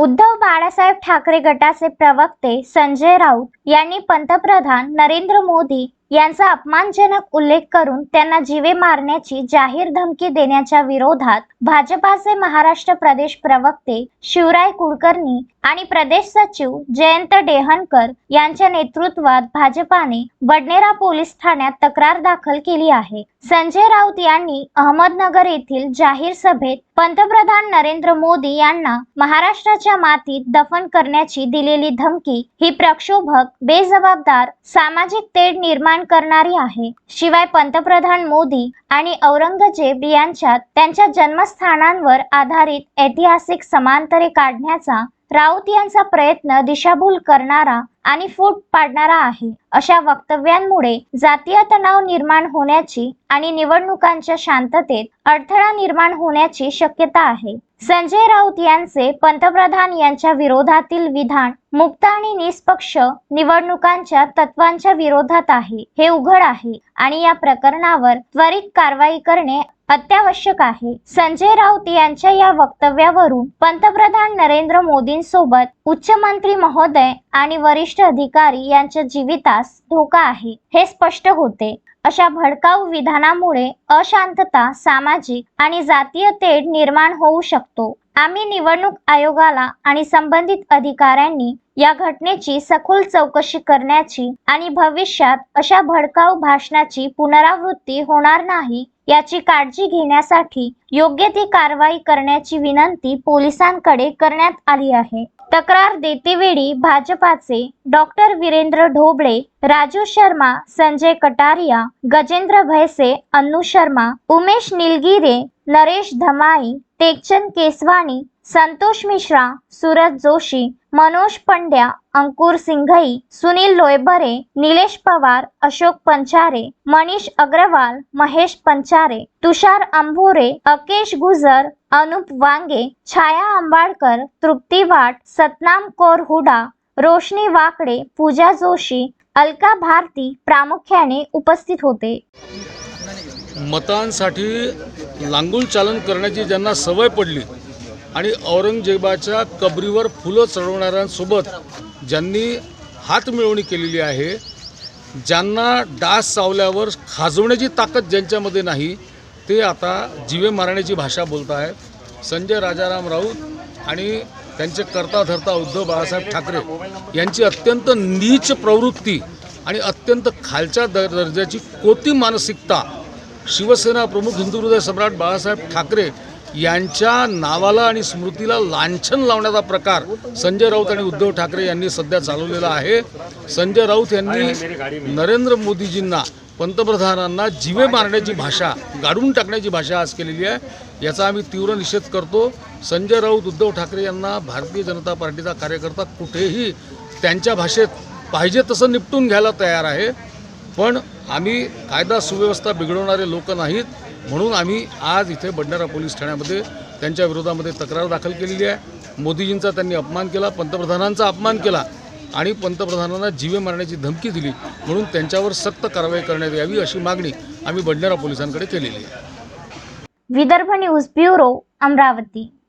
उद्धव बाळासाहेब ठाकरे गटाचे प्रवक्ते संजय राऊत यांनी पंतप्रधान नरेंद्र मोदी यांचा अपमानजनक उल्लेख करून त्यांना जीवे मारण्याची जाहीर धमकी देण्याच्या विरोधात भाजपाचे महाराष्ट्र प्रदेश प्रवक्ते शिवराय कुलकर्णी आणि प्रदेश सचिव जयंत डेहनकर यांच्या नेतृत्वात भाजपाने बडनेरा पोलीस ठाण्यात तक्रार दाखल केली आहे. संजय राऊत यांनी अहमदनगर येथील जाहीर सभेत पंतप्रधान नरेंद्र मोदी यांना महाराष्ट्राच्या मातीत दफन करण्याची दिलेली धमकी ही प्रक्षोभक बेजबाबदार सामाजिक तेढ निर्माण करणारी आहे. शिवाय पंतप्रधान मोदी आणि औरंगजेब यांच्यात त्यांच्या जन्मस्थानांवर आधारित ऐतिहासिक समांतरे काढण्याचा राऊत यांचा प्रयत्न दिशाभूल करणारा आणि फूट पाडणारा आहे. अशा वक्तव्यांमुळे जातीय तणाव निर्माण होण्याची आणि निवडणुकांच्या शांततेत अडथळा निर्माण होण्याची शक्यता आहे. संजय राऊत यांचे पंतप्रधान यांच्या विरोधातील विधान मुक्त आणि निष्पक्ष निवडणुकांच्या तत्वांच्या विरोधात आहे. हे उघड आहे आणि या प्रकरणावर त्वरित कारवाई करणे अत्यावश्यक आहे. संजय राऊत यांच्या या वक्तव्यावरून पंतप्रधान नरेंद्र मोदींसोबत उच्च मंत्री महोदय आणि वरिष्ठ अधिकारी यांच्या जीवितास धोका आहे हे स्पष्ट होते. अशा भडकाऊ विधानामुळे अशांतता सामाजिक आणि जातीय तेढ निर्माण होऊ शकतो. आम्ही निवडणूक आयोगाला आणि संबंधित अधिकाऱ्यांनी या घटनेची सखोल चौकशी करण्याची आणि भविष्यात अशा भडकाऊ भाषणाची पुनरावृत्ती होणार नाही याची काळजी घेण्यासाठी योग्य ती कारवाई करण्याची विनंती पोलिसांकडे करण्यात आली आहे. तक्रार देतेवेळी भाजपाचे डॉक्टर वीरेंद्र ढोबळे राजू शर्मा संजय कटारिया गजेंद्र भैसे अन्नू शर्मा उमेश निलगिरे नरेश धमाई टेकचंद केसवाणी संतोष मिश्रा सूरज जोशी मनोज पंड्या अंकुर सिंघई सुनील लोयबरे निलेश पवार अशोक पंचारे मनीष अग्रवाल महेश पंचारे तुषार अंभोरे अकेश गुजर अनुप वांगे छाया आंबाडकर तृप्ती वाट सतनाम कौर हुडा रोशनी वाकडे पूजा जोशी अलका भारती प्रामुख्याने उपस्थित होते. मतांसाठी लांगूल चालन करण्याची ज्यांना सवय पडली आणि औरंगजेबाच्या कबरीवर फुलं चढवणाऱ्यांसोबत ज्यांनी हातमिळवणी केलेली आहे ज्यांना डास चावल्यावर खाजवण्याची ताकद ज्यांच्यामध्ये नाही ते आता जीवे मारण्याची भाषा बोलत आहेत संजय राजाराम राऊत आणि त्यांचे करता धरता उद्धव बाळासाहेब ठाकरे यांची अत्यंत नीच प्रवृत्ती आणि अत्यंत खालच्या दर दर्जाची कोती मानसिकता शिवसेना प्रमुख हिंदू हृदय सम्राट बाळासाहेब ठाकरे यांच्या नावाला आणि स्मृतीला लांछन लावण्याचा प्रकार संजय राऊत आणि उद्धव ठाकरे यांनी सध्या चालवलेला आहे. संजय राऊत यांनी नरेंद्र मोदीजींना पंतप्रधानांना जीवे मारण्याची भाषा गाडून टाकण्याची भाषा आज केलेली आहे. याचा आम्ही तीव्र निषेध करतो. संजय राऊत उद्धव ठाकरे यांना भारतीय जनता पार्टीचा कार्यकर्ता कुठेही त्यांच्या भाषेत पाहिजे तसं निपटून घ्यायला तयार आहे. पण आम्ही कायदा सुव्यवस्था बिघडवणारे लोक नाहीत. म्हणून आम्ही आज इथे भंडारा पोलीस ठाण्यामध्ये त्यांच्या विरोधामध्ये तक्रार दाखल केलेली आहे. मोदीजींचा त्यांनी अपमान केला पंतप्रधानांचा अपमान केला आणि पंतप्रधानांना जीवे मारण्याची धमकी दिली म्हणून त्यांच्यावर सक्त कारवाई करण्यात यावी अशी मागणी आम्ही बंडारा पोलिसांकडे केलेली आहे. Vidarbha news bureau Amravati.